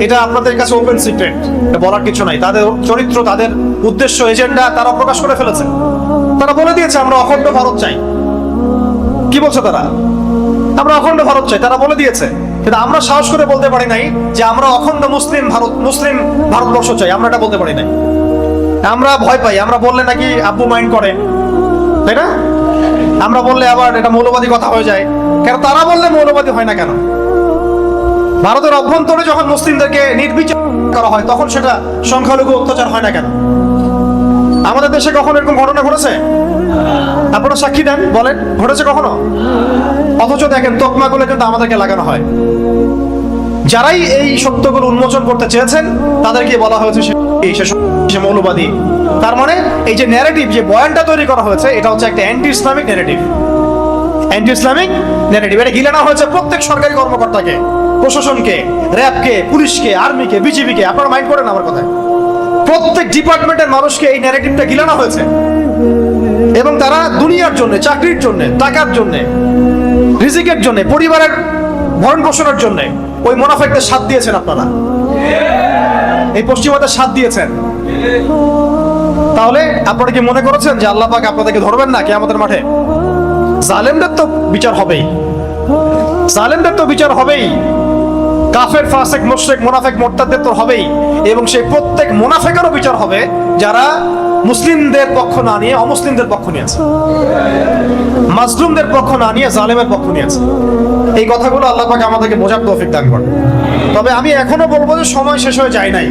এটা আপনাদের কাছে ওপেন সিক্রেট বলার কিছু নাই। তাদের চরিত্র, তাদের উদ্দেশ্য এজেন্ডা তারা প্রকাশ করে ফেলেছে। তারা বলে দিয়েছে, আমরা অখণ্ড ভারত চাই। কি বলছে তারা? আমরা অখণ্ড ভারত চাই। তারা বলে দিয়েছে। কিন্তু আমরা সাহস করে বলতে পারি নাই যে আমরা অখণ্ড মুসলিম ভারত, মুসলিম ভারতবর্ষ চাই। আমরা এটা বলতে পারি নাই। আমরা ভয় পাই। আমরা বললে নাকি আব্বু মাইন্ড করে। তাই না? আমরা বললে আবার এটা মৌলবাদী কথা হয়ে যায়। কেন? তারা বললে মৌলবাদী হয় না কেন? ভারতের অভ্যন্তরে যখন মুসলিমদেরকে নির্বিচার করা হয়, তখন সেটা সংখ্যালঘু অত্যাচার হয় না কেন? আমাদের দেশে কখনো এরকম ঘটনা ঘটেছে? আপনারা সাক্ষী দেন, বলেন, ঘটেছে কখনো? অথচ দেখেন তকমাগুলো কিন্তু আমাদেরকে লাগানো হয়। যারাই এই সত্যগুলো উন্মোচন করতে চেয়েছেন, তাদেরকে বলা হয়েছে সে- মৌলবাদী। তার মানে এই যে ন্যারেটিভ যে বয়ানটা তৈরি করা হয়েছে, এটা হচ্ছে একটা anti Islamic narrative anti Islamic narrative এটা গিলানো হয়েছে প্রত্যেক সরকারি কর্মকর্তাকে। প্রশাসনকে, র্যাবকে, পুলিশকে, আর্মিকে, বিজিবিকে, আপনারা মাইন্ড করেন আমার কথায়। প্রত্যেক ডিপার্টমেন্টের মানুষকে এই ন্যারেটিভটা গিলানো হয়েছে। এবং তারা দুনিয়ার জন্য, চাকরির জন্য, টাকার জন্য, রিজিকের জন্য, পরিবারের ভরণ পোষণের জন্য ওই মোনাফেকদের সাথ দিয়েছেন আপনারা। এই পশ্চিমাদের সাথ দিয়েছেন। তাহলে আপনারা কি মনে করেছেন যে আল্লাহ পাক আপনাদেরকে ধরবেন না কে আমাদের মাঠে? জালেমদের তো বিচার হবেই। জালেমদের তো বিচার হবেই। কাফের, ফাসেক, মুশরিক, মুনাফেক মোরতাদদের তো হবেই। এবং সেই প্রত্যেক মুনাফেকেরও বিচার হবে যারা মুসলিমদের পক্ষ না নিয়ে, অমুসলিমদের পক্ষ নিয়েছে মাজলুমদের পক্ষ না নিয়ে, জালেমের পক্ষ নিয়েছে এই কথাগুলো আল্লাহ পাক আমাদেরকে বোঝার তৌফিক দান করেন। তবে আমি এখনও বলব যে সময় শেষ হয়ে যায় নাই।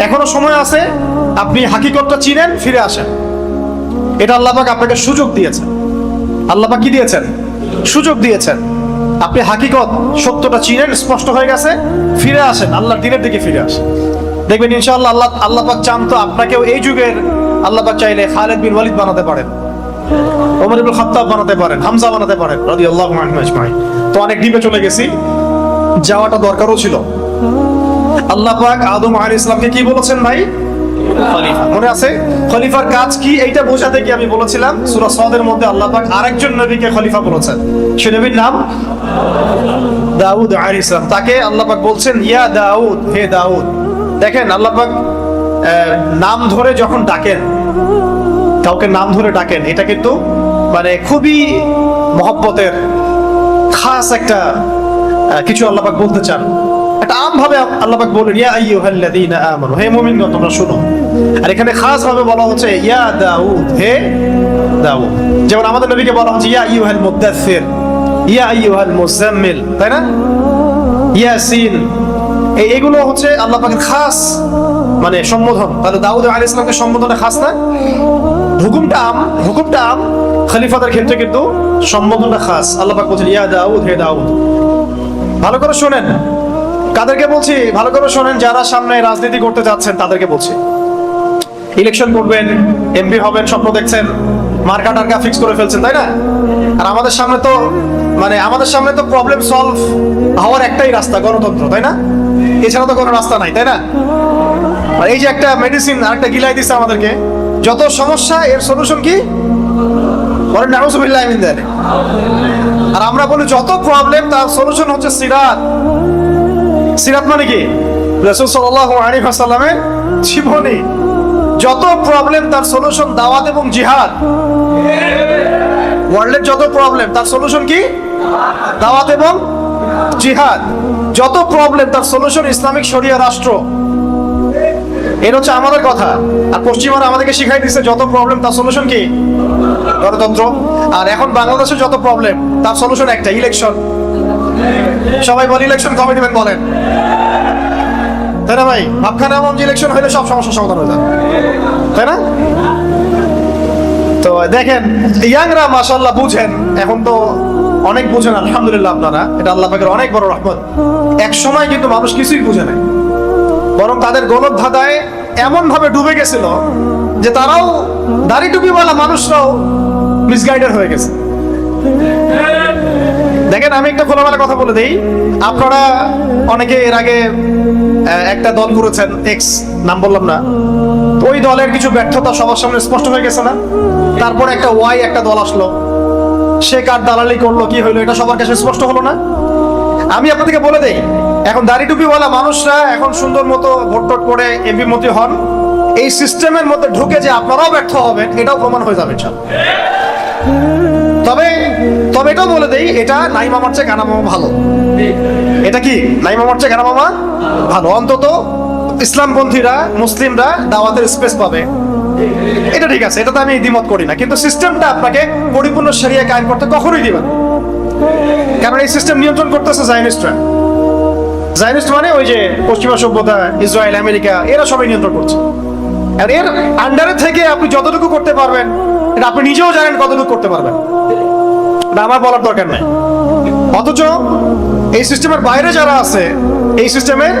এখনও সময় আছে, আপনি হাকিকতটা চিনেন, ফিরে আসেন। এটা আল্লাহ পাক আপনাকে সুযোগ দিয়েছেন। আল্লাহ পাক কি দিয়েছেন? সুযোগ দিয়েছেন। আপনি হাকিকত সত্যটা চিনেন, স্পষ্ট হয়ে গেছে, ফিরে আসেন আল্লাহর দিনের দিকে ফিরে আসেন। দেখবেন ইনশাআল্লাহ আল্লাহ আল্লাহ চান তো আপনাকেও এই যুগের আল্লাহ চাইলে খালেদ বিন ওয়ালিদ বানাতে পারেন, ওমর ইবুল খাত্তাব বানাতে পারেন, হামজা বানাতে পারেন, রাদিয়াল্লাহু আনহু আজমাইন। তো অনেক ডিপে চলে গেছি, যাওয়াটা দরকারও ছিল। আল্লাহ পাক আদম আলাইহিস ইসলামকে কি বলেছেন ভাই? খলিফা। মনে আছে? খলিফার কাজ কি? এইটা বোঝাতে কি আমি বলেছিলাম, সূরা সাদের মধ্যে আল্লাহ পাক আরেকজন নবীকে খলিফা বলেছেন। সে নবীর নাম? দাউদ আলাইহিস সালাম। তাকে আল্লাহ পাক বলছেন, ইয়া দাউদ, হে দাউদ। দেখেন, আল্লাহ পাক নাম ধরে যখন ডাকেন, কাউকে নাম ধরে ডাকেন, এটা কিন্তু মানে খুবই মহব্বতের খাস একটা কিছু আল্লাপাক বলতে চান। বলেন ইয়া হে তোমরা শুনো। আর এখানে বলা হচ্ছে, ইয়া দাউদ। হে দাউদ। যেমন আমাদের নবীকে বলা হচ্ছে, ইয়া ইয়া তাই না? ইয়াসিন। এই এগুলো হচ্ছে আল্লাহ পাকের খাস মানে সম্বোধন। তাহলে দাউদ আলাইহিস সালামকে সম্বোধনে খাস না? হুকুমটা আম হুকুমটা আম, খলিফাদের ক্ষেত্রে কিন্তু সম্বোধনটা খাস। আল্লাহ পাক বলছেন, ইয়া দাউদ, হে দাউদ। ভালো করে শোনেন। কাদেরকে বলছি, ভালো করে শোনেন, যারা সামনে রাজনীতি করতে যাচ্ছেন, তাদেরকে বলছি। ইলেকশন করবেন এমপি হবেন, স্বপ্ন দেখছেন মার্কা টার্কা ফিক্স করে ফেলছেন, তাই না? আর আমাদের সামনে তো মানে আমাদের সামনে তো প্রবলেম সলভ হওয়ার একটাই রাস্তা, গণতন্ত্র, তাই না? এছাড়া তো কোনো রাস্তা নাই, তাই না? আর এই যে একটা মেডিসিন আর একটা গিলাই দিচ্ছে আমাদেরকে, যত সমস্যা, এর সলিউশন কি? বলেন, নাউজুবিল্লাহ মিন। আর আমরা বলি, যত প্রবলেম তার সলিউশন হচ্ছে সিরাত। সিরাত মানে কি? রাসূল সাল্লাল্লাহু আলাইহি ওয়াসাল্লামের জীবনী। যত প্রবলেম তার সলিউশন দাওয়াত এবং জিহাদ। ওয়ার্ল্ডের যত প্রবলেম তার সলিউশন কি? দাওয়াত এবং জিহাদ। যত প্রবলেম তার সলিউশন ইসলামিক শরিয়া রাষ্ট্র। এটা হচ্ছে আমাদের কথা। আর পশ্চিমারা আমাদেরকে শিখাই দিচ্ছে যত প্রবলেম তার সলিউশন কি? গণতন্ত্র। আর এখন বাংলাদেশে যত প্রবলেম তার সলিউশন একটা ইলেকশন সবাই বলে ইলেকশন কবে দিবেন বলেন। তাই না ভাই? ভাবখানা এমন ইলেকশন হলে সব সমস্যার সমাধান হয়ে যাবে। তাই না? তো দেখেন, ইয়াংরা মাশাল্লাহ বুঝেন। এখন তো অনেক বুঝেন, আলহামদুলিল্লাহ আপনারা। এটা আল্লাহ পাকের অনেক বড় রহমত। এক সময় কিন্তু মানুষ কিছুই বুঝে নাই। বরং তাদের গলত ধাঁধায় এমন ভাবে ডুবে গেছিল যে তারাও দাড়ি টুপিওয়ালা মানুষরাও মিসগাইডেড হয়ে গেছে। দেখেন, আমি একটা খোলামেলা কথা বলে দিই। আপনারা অনেকে এর আগে একটা দল করেছেন এক্স নাম বললাম না। ওই দলের কিছু ব্যর্থতা সবার সামনে স্পষ্ট হয়ে গেছে না? তারপরে একটা ওয়াই একটা দল আসলো। সে কার দালালি করল, কি হলো এটা সবার কাছে স্পষ্ট হলো না? আমি আপনাদেরকে বলে দেই, এখন দাড়ি টুপিওয়ালা মানুষরা এখন সুন্দর মতো ভোট টোট করে এমপি মন্ত্রী হন। এই সিস্টেমের মধ্যে ঢুকে যে আপনারাও ব্যর্থ হবেন, এটাও প্রমাণ হয়ে যাবে তবে তবে এটাও বলে দেই, এটা নাই মামার চেয়ে কানা মামা ভালো। এটা কি? নাই মামার চেয়ে কানা মামা ভালো। অন্তত ইসলামপন্থীরা মুসলিমরা দাওয়াতের স্পেস পাবে। এটা ঠিক আছে, এটাতে আমি দ্বিমত করি না। কিন্তু সিস্টেমটা আপনাকে পরিপূর্ণ সেরিয়া কায়েম করতে কখনোই দিবেন। কারণ এই সিস্টেম নিয়ন্ত্রণ করতেছে জাইনিস্টরা জাইনিস্ট মানে ওই যে পশ্চিমা সভ্যতা, ইসরায়েল, আমেরিকা, এরা সবাই নিয়ন্ত্রণ করছে। আর এর আন্ডারে থেকে আপনি যতটুকু করতে পারবেন, এটা আপনি নিজেও জানেন কতটুকু করতে পারবেন। আমার বলার দরকার নাই। অথচ এই সিস্টেমের বাইরে যারা আছে, এই সিস্টেমের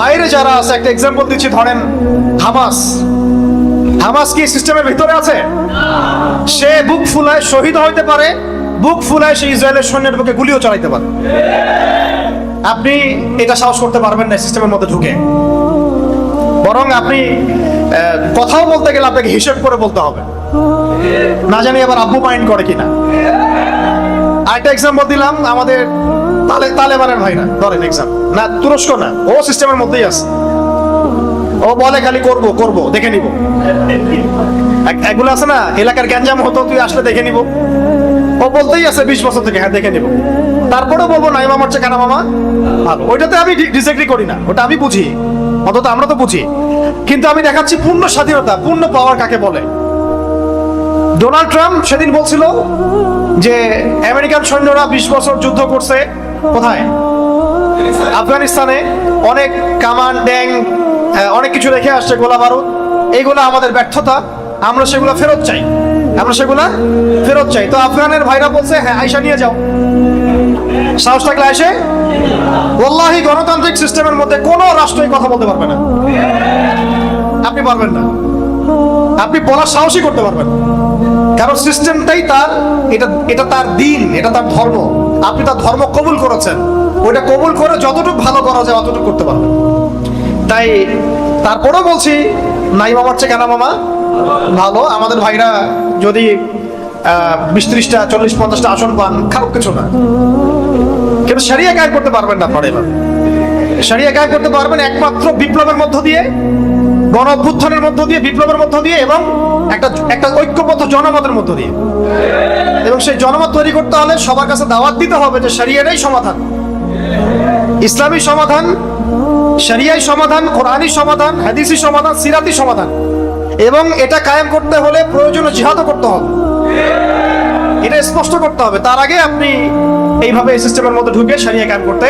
বাইরে যারা আছে, একটা এক্সাম্পল দিচ্ছি, ধরেন হামাস। হামাস কি সিস্টেমের ভিতরে আছে? সে বুক ফুলায় শহীদ হইতে পারে, বুক ফুলায় সে ইসরায়েলের সৈন্যের বুকে গুলিও চালাইতে পারে। আপনি এটা সাহস করতে পারবেন না সিস্টেমের মধ্যে ঢুকে। বরং আপনি কথাও বলতে গেলে আপনাকে হিসেব করে বলতে হবে। না জানি আবার আব্বু মাইন্ড করে কিনা। আরেকটা এক্সাম্পল দিলাম, আমাদের তালে তালেবানের ভাইরা ধরেন এক্সাম না, তুরস্ক না, ও সিস্টেমের মধ্যেই আছে। ও বলে খালি করব করব, দেখে নিব। এগুলো আছে না, এলাকার গ্যাঞ্জাম হতো, তুই আসলে দেখে নিব। ও বলতেই আছে বিশ বছর থেকে হ্যাঁ দেখে নিব। তারপরেও বলব, নাই মামার চেয়ে কানা মামা ভালো। ওইটাতে আমি ডিসএগ্রি করি না, ওটা আমি বুঝি। অন্তত আমরা তো বুঝি। কিন্তু আমি দেখাচ্ছি পূর্ণ স্বাধীনতা, পূর্ণ পাওয়ার কাকে বলে? ডোনাল্ড ট্রাম্প সেদিন বলছিল যে আমেরিকান সৈন্যরা বিশ বছর যুদ্ধ করছে। কোথায়? আফগানিস্তানে। অনেক কামান, ড্যাং অনেক কিছু রেখে আসছে গোলা বারুদ। এইগুলো আমাদের ব্যর্থতা। আমরা সেগুলো ফেরত চাই। আমরা সেগুলা ফেরত চাই। তো আফগানের ভাইরা বলছে হ্যাঁ আয়সা নিয়ে যাও। সাহস থাকলে আসে ওল্লাহি, গণতান্ত্রিক সিস্টেমের মধ্যে কোনো রাষ্ট্রই কথা বলতে পারবে না। আপনি পারবেন না। আপনি বলার সাহসই করতে পারবেন। কারণ সিস্টেমটাই তার, এটা এটা তার দিন, এটা তার ধর্ম। আপনি তার ধর্ম কবুল করেছেন। ওইটা কবুল করে যতটুকু ভালো করা যায় অতটুকু করতে পারবেন। তাই তারপরেও বলছি নাই মামার চেয়ে কেনা মামা ভালো। আমাদের ভাইরা যদি বিশ ত্রিশটা, চল্লিশ, পঞ্চাশটা আসন পান, খারাপ কিছু না। কিন্তু সারিয়া গায়ে করতে পারবেন না আপনারা এবার। সারিয়া গায়ে করতে পারবেন একমাত্র বিপ্লবের মধ্য দিয়ে। গণ অভ্যুত্থানের মধ্য দিয়ে, বিপ্লবের মধ্য দিয়ে এবং একটা একটা ঐক্যবদ্ধ জনমতের মধ্য দিয়ে। এবং সেই জনমত তৈরি করতে হলে সবার কাছে দাওয়াত দিতে হবে যে সারিয়াটাই সমাধান। ইসলামী সমাধান, শরিয়াই সমাধান কোরআনী সমাধান হাদিসি সমাধান সিরাতি সমাধান। এবং এটা কায়েম করতে হলে প্রয়োজনীয় জিহাদও করতে হবে। এটা স্পষ্ট করতে হবে। তার আগে আপনি এইভাবে এই সিস্টেমের মধ্যে ঢুকে সারিয়া কায়েম করতে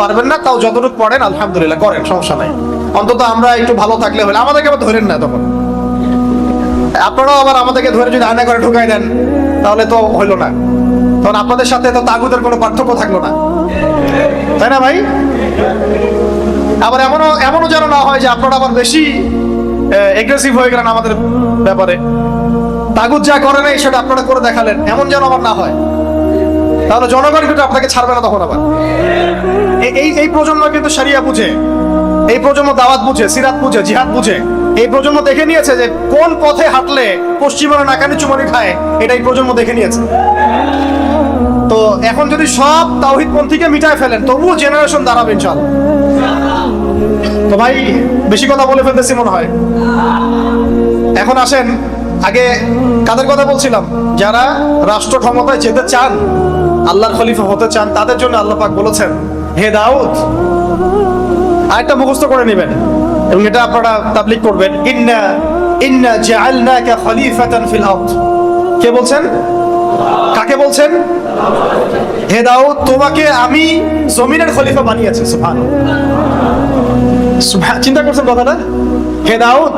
পারবেন না, তাও যতটুকু পড়েন আলহামদুলিল্লাহ করেন, সমস্যা নাই। অন্তত আমরা একটু ভালো থাকলে হলে। আমাদেরকে আবার ধরেন না তখন। আপনারাও আবার আমাদেরকে ধরে যদি আয়না করে ঢুকাই দেন, তাহলে তো হইল না। তখন আপনাদের সাথে তো তাগুদের কোনো পার্থক্য থাকল না। তাই না ভাই? আবার এমনও এমনও যেন না হয় যে আপনারা আবার বেশি এগ্রেসিভ হয়ে গেলেন আমাদের ব্যাপারে। তাগুদ যা করে নাই, সেটা আপনারা করে দেখালেন। এমন যেন আবার না হয়। তাহলে জনগণ কিন্তু আপনাকে ছাড়বে না তখন আবার। এই এই প্রজন্ম কিন্তু সারিয়া বুঝে। এই প্রজন্ম দাওয়াত বুঝে, সিরাত বুঝে, জিহাদ বুঝে। এই প্রজন্ম দেখে নিয়েছে যে কোন পথে হাঁটলে পশ্চিমারা নাকানি চুমানি খায়, এটা এই প্রজন্ম দেখে নিয়েছে। তো এখন যদি সব তাওহিদ পন্থীকে মিটায় ফেলেন, তবুও জেনারেশন দাঁড়াবে ইনশাল তো ভাই, বেশি কথা বলে ফেলতেছি মনে হয়। এখন আসেন, আগে কাদের কথা বলছিলাম? যারা রাষ্ট্র ক্ষমতায় যেতে চান আল্লাহর খলিফা হতে চান, তাদের জন্য আল্লাহ পাক বলেছেন, হে দাউদ, আরেকটা মুখস্থ করে নেবেন এবং এটা আপনারা তাবলিক করবেন, ইন্না ইন্না জাআলনাকা খলিফাতান ফিল আরদ। কে বলছেন? কাকে বলছেন? হে দাউদ, তোমাকে আমি জমিনের খলিফা বানিয়েছি সুবহান সুবহান চিন্তা করছেন কথাটা? হে দাউদ,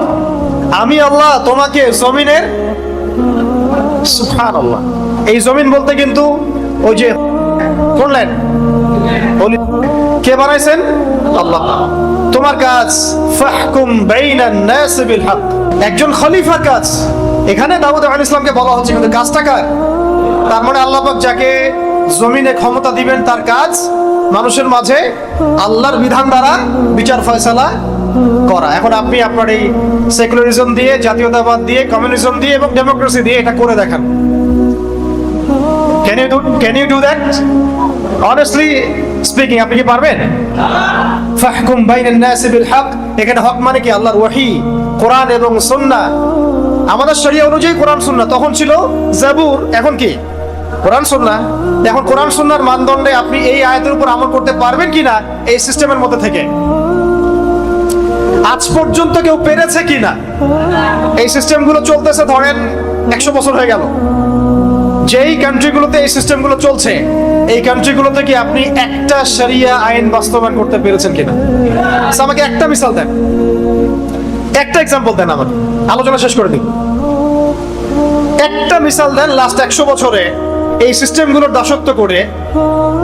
আমি আল্লাহ তোমাকে জমিনের সুবহান আল্লাহ এই জমিন বলতে কিন্তু ওই যে করলেন কে বানাইছেন? আল্লাহ। তোমার কাজ, ফাহকুম বাইনান নাস বিল হক। একজন খলিফার কাজ। এখানে দাউদ আলাইহিস ইসলামকে বলা হচ্ছে, কিন্তু কাজটা কার? তার মানে আল্লাহ পাক যাকে জমিনে ক্ষমতা দিবেন, তার কাজ মানুষের মাঝে আল্লাহর বিধান দ্বারা বিচার ফয়সালা করা। এখন আপনি আপনার এই সেকুলারিজম দিয়ে, জাতীয়তাবাদ দিয়ে, কমিউনিজম দিয়ে এবং ডেমোক্রেসি দিয়ে এটা করে দেখান। Can you do can you do that honestly speaking আপনি কি পারবেন? ফাহকুম বাইনান নাস বিল হক। এখানে হক মানে কি? আল্লাহর ওহী কোরআন এবং সুন্নাহ। আমাদের শরিয়া অনুযায়ী কোরআন সুন্নাহ। তখন ছিল জাবুর, এখন কি? কোরআন সুন্নাহ। এখন কোরআন সুন্নাহর মানদণ্ডে আপনি এই আয়াতের উপর আমল করতে পারবেন কিনা? এই সিস্টেমের মধ্যে থেকে। আজ পর্যন্ত কেউ পেরেছে কিনা? এই সিস্টেমগুলো চলতেছে, ধরেন, একশো বছর হয়ে গেল। যেই কান্ট্রিগুলোতে এই সিস্টেমগুলো চলছে, এই কান্ট্রিগুলোতে কি আপনি একটা সারিয়া আইন বাস্তবায়ন করতে পেরেছেন কিনা? আমাকে একটা মিসাল দেন। একটা এক্সাম্পল দেন আমাকে। আলোচনা শেষ করে দিন একটা মিসাল দেন লাস্ট একশো বছরে এই সিস্টেমগুলোর দাসত্ব করে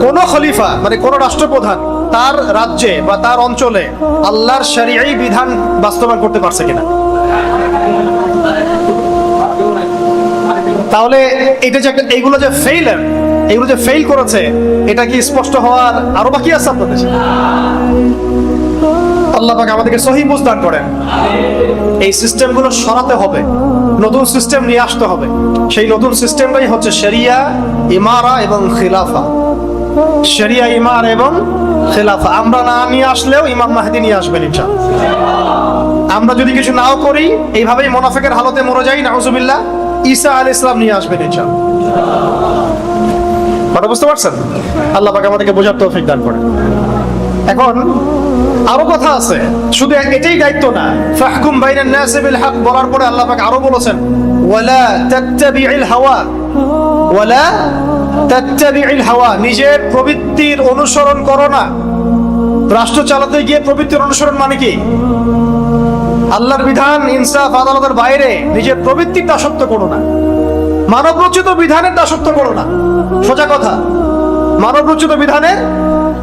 কোন খলিফা মানে কোন রাষ্ট্রপ্রধান তার রাজ্যে বা তার অঞ্চলে আল্লাহর শরিয়াই বিধান বাস্তবায়ন করতে পারছে কিনা? তাহলে এটা যে এইগুলো যে ফেইলার এগুলো যে ফেল করেছে, এটা কি স্পষ্ট হওয়ার আরও বাকি আছে আপনাদের? আল্লাহ পাক আমাদেরকে সহি বুঝদান করেন। এই সরাতে হবে, নতুন সিস্টেম নিয়ে আসতে হবে। সেই নতুন সিস্টেমটাই হচ্ছে শরিয়া ইমারা এবং খিলাফা শরিয়া ইমার এবং আমরা না নিয়ে আসলেও ইমাম মাহদি নিয়ে আসবেন ইনশাআল্লাহ। আমরা যদি কিছু নাও করি, এইভাবেই মোনাফেকের হালতে মরে যাই, নাউজুবিল্লাহ। ঈসা আল ইসলাম নিয়ে আসবেন ইনশাআল্লাহ। কথা বুঝতে পারছেন? আল্লাহ পাক আমাদেরকে বোঝার তৌফিক দান করে এখন আরও কথা আছে, শুধু এটাই দায়িত্ব না, ফাহকুম বাইনান নাসি বিল হক বলার পরে আল্লাহ পাক আরও বলেছেন, ওয়ালা তাত্তাবিউল হাওয়া, ওয়ালা তাত্তাবিউল হাওয়া, নিজের প্রবৃত্তির অনুসরণ করো না। রাষ্ট্র চালাতে গিয়ে প্রবৃত্তির অনুসরণ মানে কি? আল্লাহর বিধান, ইনসাফ, আদালতের বাইরে নিজের প্রবৃত্তির দাসত্ব করো না। মানব রচিত বিধানের দাসত্ব করো না। সোজা কথা। মানব রচিত বিধানের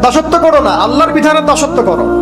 দাসত্ব করো না। আল্লাহর বিধানের দাসত্ব করো।